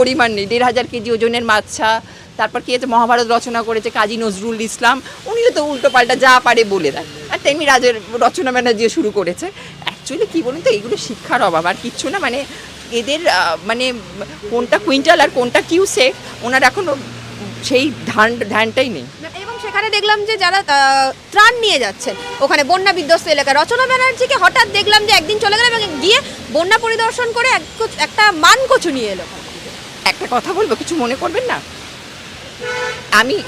পরিমাণ নেই। দেড় হাজার কেজি ওজনের মাছা, তারপর কি হচ্ছে মহাভারত রচনা করেছে কাজী নজরুল ইসলাম। উনিও তো উল্টো পাল্টা যা পারে বলে দেন। আর তেমনি রাজের রচনা ব্যানার্জিও শুরু করেছে। অ্যাকচুয়ালি কী বলুন তো, এইগুলো শিক্ষার অভাব, আর কিচ্ছু না। মানে এদের মানে কোনটা কুইন্টাল আর কোনটা কিউ কিউসেক ওনার এখনও সেই ধান, ধ্যানটাই নেই। এবং সেখানে দেখলাম যে যারা ত্রাণ নিয়ে যাচ্ছেন, ওখানে বন্যা বিধ্বস্ত এলাকায় রচনা ব্যানার্জিকে হঠাৎ দেখলাম যে একদিন চলে গেল এবং গিয়ে বন্যা পরিদর্শন করে এক- একটা মান কচু নিয়ে এলো। একটা কথা বলব, কিছু মনে করবেন না? আমি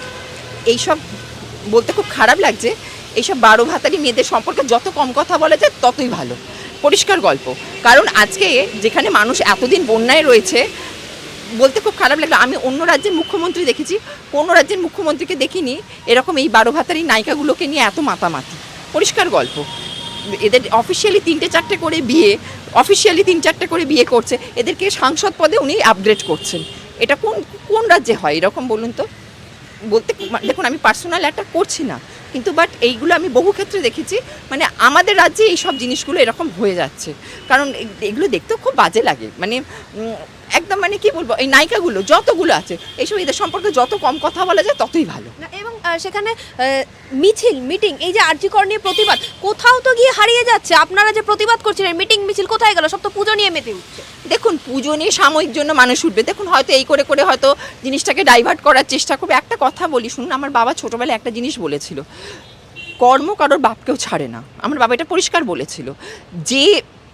এইসব বলতে খুব খারাপ লাগছে, এইসব বারো ভাতারি মেয়েদের সম্পর্কে যত কম কথা বলা যায় ততই ভালো। পরিষ্কার গল্প। কারণ আজকে যেখানে মানুষ এতদিন বন্যায় রয়েছে, বলতে খুব খারাপ লাগল। আমি অন্য রাজ্যের মুখ্যমন্ত্রী দেখেছি, কোনো রাজ্যের মুখ্যমন্ত্রীকে দেখিনি, এরকম এই বারো ভাতারি নায়িকাগুলোকে নিয়ে এত মাতামাতি। পরিষ্কার গল্প। এদের অফিসিয়ালি তিনটে চারটে করে বিয়ে অফিসিয়ালি তিন চারটে করে বিয়ে করছে। এদেরকে সাংসদ পদে উনি আপগ্রেড করছেন। এটা কোন কোন রাজ্যে হয়? এরকম বলুন তো। বলতে দেখুন, আমি পার্সোনাল একটা করছি না। কিন্তু বাট এইগুলো আমি বহু ক্ষেত্রে দেখেছি। মানে আমাদের রাজ্যে এই সব জিনিসগুলো এরকম হয়ে যাচ্ছে। কারণ এগুলো দেখতেও খুব বাজে লাগে। মানে একদম মানে কি বলব এই নায়িকাগুলো যতগুলো আছে এইসব এদের সম্পর্কে যত কম কথা বলা যায় ততই ভালো। না, এবং সেখানে মিছিল মিটিং এই যে আর্যিকর নিয়ে প্রতিবাদ কোথাও তো গিয়ে হারিয়ে যাচ্ছে। আপনারা যে প্রতিবাদ করছিলেন মিটিং মিছিল কোথায় গেল? সব তো পুজো নিয়ে মেতে উঠছে দেখুন পুজো নিয়ে সাময়িক জন্য মানুষ উঠবে। দেখুন হয়তো এই করে করে হয়তো জিনিসটাকে ডাইভার্ট করার চেষ্টা করবে। একটা কথা বলি শুনুন আমার বাবা ছোটোবেলায় একটা জিনিস বলেছিল কর্ম কারোর বাপকেও ছাড়ে না। আমার বাবা এটা পরিষ্কার বলেছিল। যে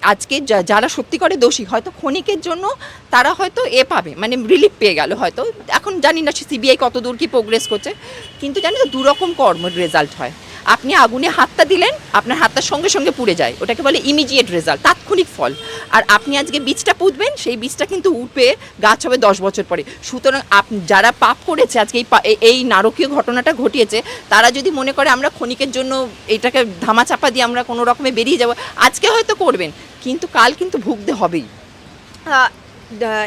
আজকে যারা সত্যি করে দোষী, হয়তো ক্ষণিকের জন্য তারা হয়তো এ পাবে মানে রিলিফ পেয়ে গেল হয়তো। এখন জানি না সিবিআই কত দূর কি প্রোগ্রেস করছে, কিন্তু জানি তো দুরকম কর্মের রেজাল্ট হয়। আপনি আগুনে হাতটা দিলেন, আপনার হাতটার সঙ্গে সঙ্গে পুড়ে যায়, ওটাকে বলে ইমিডিয়েট রেজাল্ট তাৎক্ষণিক ফল। আর আপনি আজকে বীজটা পুঁতবেন, সেই বীজটা কিন্তু উঠবে, গাছ হবে দশ বছর পরে। সুতরাং আপ, যারা পাপ করেছে আজকে এই- এই নারকীয় ঘটনাটা ঘটিয়েছে, তারা যদি মনে করে আমরা ক্ষণিকের জন্য এটাকে ধামাচাপা দিয়ে আমরা কোনো রকমে বেরিয়ে যাব, আজকে হয়তো করবেন। কিন্তু কাল কিন্তু ভুগতে হবেই।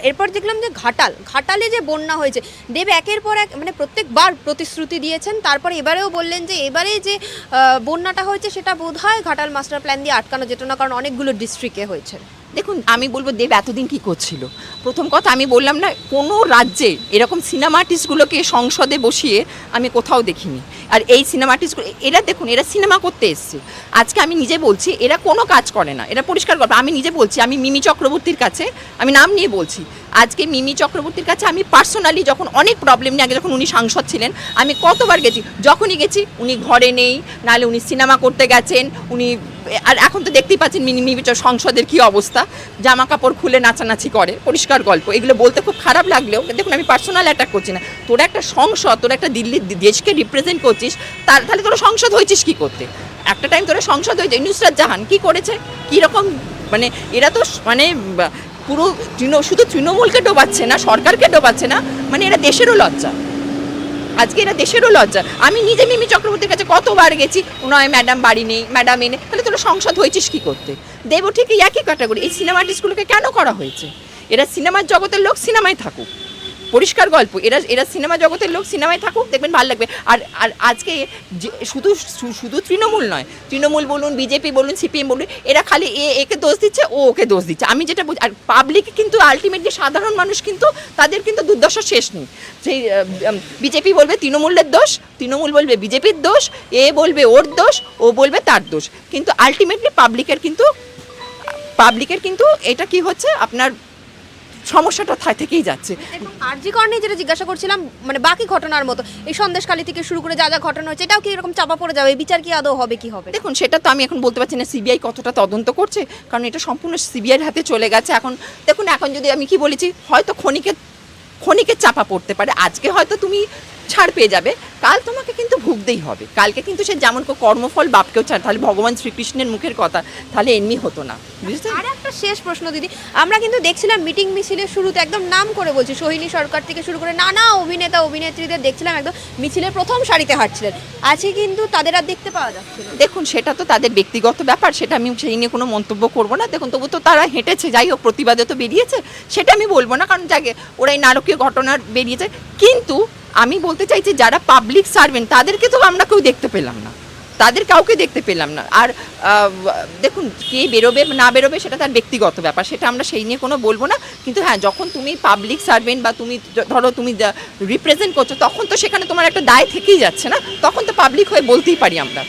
এরপর দেখলাম যে ঘাটাল, ঘাটালে যে বন্যা হয়েছে, দেব একের পর এক মানে প্রত্যেকবার প্রতিশ্রুতি দিয়েছেন, তারপর এবারেও বললেন যে এবারে যে বন্যাটা হয়েছে সেটা বোধ হয় ঘাটাল মাস্টার প্ল্যান দিয়ে আটকানো যেত না, কারণ অনেকগুলো ডিস্ট্রিক্টে হয়েছে। দেখুন, আমি বলব দেব এতদিন কি করছিল? প্রথম কথা, আমি বললাম না, কোনো রাজ্যে এরকম সিনেমা আর্টিস্টগুলোকে সংসদে বসিয়ে আমি কোথাও দেখিনি। আর এই সিনেমা আর্টিস্টগুলো এরা দেখুন, এরা সিনেমা করতে এসছে। আজকে আমি নিজে বলছি, এরা কোনো কাজ করে না, এরা পরিষ্কার গল্প। আমি নিজে বলছি, আমি মিমি চক্রবর্তীর কাছে, আমি নাম নিয়ে বলছি, আজকে মিমি চক্রবর্তীর কাছে আমি পার্সোনালি যখন অনেক প্রবলেম নিয়ে, আগে যখন উনি সাংসদ ছিলেন, আমি কতবার গেছি, যখনই গেছি, উনি ঘরে নেই, নাহলে উনি সিনেমা করতে গেছেন, উনি আর এখন তো দেখতেই পাচ্ছেন মিনি মিমি চ- সংসদের কি অবস্থা? জামা কাপড় খুলে নাচানাচি করে, পরিষ্কার গল্প। এগুলো বলতে খুব খারাপ লাগলেও, দেখুন আমি পার্সোনাল অ্যাটাক করছি না। তোরা একটা সংসদ, তোরা একটা দিল্লির দেশকে রিপ্রেজেন্ট করছিস, তার তাহলে তোরা সংসদ হয়েছিস কি করতে? একটা টাইম তোরা সংসদ হয়েছে। নুসরাত জাহান কি করেছে? কীরকম মানে এরা তো মানে পুরো তৃণ শুধু তৃণমূলকে ডোবাচ্ছে না, সরকারকে ডোবাচ্ছে না মানে এরা দেশেরও লজ্জা। আজকে এরা দেশেরও লজ্জা। আমি নিজে মিমি চক্রবর্তীর কাছে কতবার গেছি, নয় ম্যাডাম বাড়ি নেই, ম্যাডাম এনে, তাহলে তোরা সংসদ হয়েছিস কী করতে? দেবো ঠিকই একই ক্যাটাগরি, এই সিনেমা আর্টিস্টগুলোকে কেন করা হয়েছে? এরা সিনেমার জগতের লোক সিনেমায় থাকুক। পরিষ্কার গল্প। এরা এরা সিনেমা জগতের লোক, সিনেমায় থাকুক, দেখবেন ভালো লাগবে। আর আর আজকে শুধু শুধু তৃণমূল নয়, তৃণমূল বলুন, বিজেপি বলুন, সিপিএম বলুন, এরা খালি এ, একে দোষ দিচ্ছে, ও ওকে দোষ দিচ্ছে। আমি যেটা বুঝি, আর পাবলিক কিন্তু আলটিমেটলি সাধারণ মানুষ কিন্তু, তাদের কিন্তু দুর্দশা শেষ নেই। সেই বিজেপি বলবে তৃণমূলের দোষ, তৃণমূল বলবে বিজেপির দোষ, এ বলবে ওর দোষ, ও বলবে তার দোষ। কিন্তু আলটিমেটলি পাবলিকের কিন্তু পাবলিকের কিন্তু এটা কি হচ্ছে? আপনার সমস্যাটা থা- থেকেই যাচ্ছে। আরজিকর নিয়ে যেটা জিজ্ঞাসা করছিলাম মানে বাকি ঘটনার মতো এই সন্দেশকালী থেকে শুরু করে যা যা ঘটনা হচ্ছে এটাও কি এরকম চাপা পড়ে যাবে? বিচার কি আদৌ হবে কি হবে? দেখুন সেটা তো আমি এখন বলতে পারছি না সিবিআই কতটা তদন্ত করছে কারণ এটা সম্পূর্ণ সিবিআইয়ের হাতে চলে গেছে। এখন দেখুন এখন যদি আমি কি বলেছি হয়তো ক্ষণিকের ক্ষণিকের চাপা পড়তে পারে। আজকে হয়তো তুমি ছাড় পেয়ে যাবে। কাল তোমাকে কিন্তু ভুগতেই হবে। কালকে কিন্তু সে যেমন কর্মফল বাপকেও ছাড়। তাহলে ভগবান শ্রীকৃষ্ণের মুখের কথা। তাহলে এমনি হতো না। বুঝতে আর একটা শেষ প্রশ্ন দিদি। আমরা কিন্তু দেখছিলাম মিটিং মিছিলের শুরুতে একদম নাম করে বলছি সোহিনী সরকার থেকে শুরু করে নানা অভিনেতা অভিনেত্রীদের দেখছিলাম একদম মিছিলের প্রথম সারিতে হাঁটছিলেন। আজকে কিন্তু তাদের আর দেখতে পাওয়া যাচ্ছে না। দেখুন সেটা তো তাদের ব্যক্তিগত ব্যাপার। সেটা আমি সেই নিয়ে কোনো মন্তব্য করব না। দেখুন তবু তো তারা হেঁটেছে। যাই হোক প্রতিবাদে তো বেরিয়েছে। সেটা আমি বলব না। কারণ যাকে ওরা এই নারকীয় ঘটনার বেরিয়েছে। কিন্তু আমি বলতে চাইছি, যারা পাবলিক সার্ভেন্ট তাদেরকে তো আমরা কেউ দেখতে পেলাম না। তাদের কাউকে দেখতে পেলাম না। আর দেখুন, কে বেরোবে না বেরোবে সেটা তার ব্যক্তিগত ব্যাপার, সেটা আমরা সেই নিয়ে কোনো বলব না। কিন্তু হ্যাঁ যখন তুমি পাবলিক সার্ভেন্ট বা তুমি ধরো তুমি রিপ্রেজেন্ট করছ, তখন তো সেখানে তোমার একটা দায় থেকেই যাচ্ছে না। তখন তো পাবলিক হয়ে বলতেই পারি আমরা।